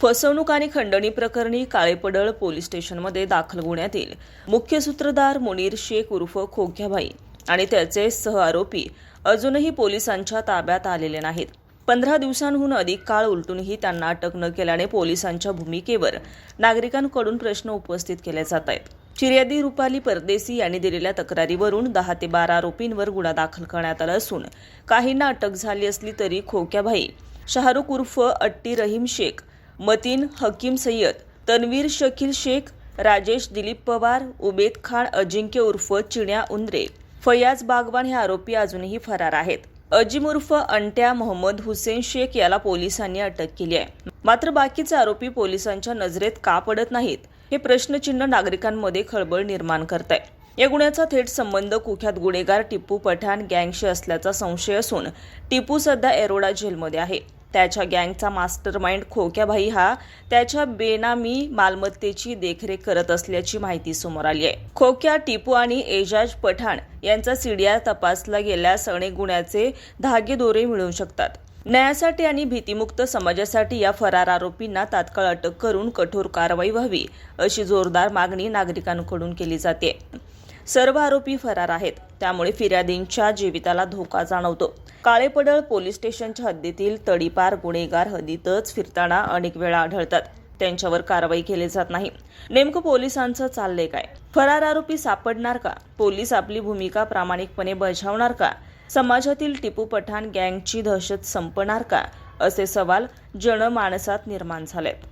फसवणूक आणि खंडणी प्रकरणी काळेपडळ पोलीस स्टेशनमध्ये दाखल होण्यात येईल. मुख्य सूत्रधार मुनीर शेख उर्फ खोक्याभाई आणि त्याचे सह आरोपी अजूनही पोलिसांच्या ताब्यात आलेले नाहीत. पंधरा दिवसांहून अधिक काळ उलटूनही त्यांना अटक न केल्याने पोलिसांच्या भूमिकेवर नागरिकांकडून प्रश्न उपस्थित केले जात आहेत. फिर्यादी रुपाली परदेसी यांनी दिलेल्या तक्रारीवरून दहा ते बारा आरोपींवर गुन्हा दाखल करण्यात आला असून काहींना अटक झाली असली तरी खोक्याभाई शाहरुख उर्फ अट्टी रहीम शेख मतीन हकीम सय्यद तन्वीर शकील शेख राजेश दिलीप पवार उबेद खान अजिंक्य उर्फ चिण्या उंद्रे. फयाज बागवान हे आरोपी अजूनही फरार आहेत. अजिम उर्फ अंट्या मोहम्मद हुसेन शेख याला पोलिसांनी अटक केली आहे. मात्र बाकीचे आरोपी पोलिसांच्या नजरेत का पडत नाहीत हे प्रश्नचिन्ह नागरिकांमध्ये खळबळ निर्माण करत आहे या गुन्ह्याचा थेट संबंध कुख्यात गुन्हेगार टिप्पू पठाण गँगशी असल्याचा संशय असून टिप्पू सध्या एरोडा जेलमध्ये आहे. त्याच्या गँगचा मास्टर माइंड खोक्याभाई हा त्याच्या बेनामी मालमत्तेची देखरेख करत असल्याची माहिती समोर आली आहे. खोक्या टिपू आणि एजाज पठाण यांचा सीडीआर तपासला गेल्यास अनेक गुन्ह्याचे धागेदोरे मिळू शकतात. न्यायासाठी आणि भीतीमुक्त समाजासाठी या फरार आरोपींना तात्काळ अटक करून कठोर कारवाई व्हावी अशी जोरदार मागणी नागरिकांकडून केली जाते. सर्व आरोपी फरार आहेत. त्यामुळे फिर्यादींच्या जीविताला धोका जाणवतो. काळेपडळ पोलीस स्टेशनच्या हद्दीतील तडीपार गुन्हेगार हद्दीतच फिरताना अनेक वेळा आढळतात. त्यांच्यावर कारवाई केली जात नाही. नेमकं पोलिसांचं चाललंय काय? फरार आरोपी सापडणार का? पोलीस आपली भूमिका प्रामाणिकपणे बजावणार का? समाजातील टिपू पठाण गँगची दहशत संपणार का? असे सवाल जनमानसात निर्माण झालेत.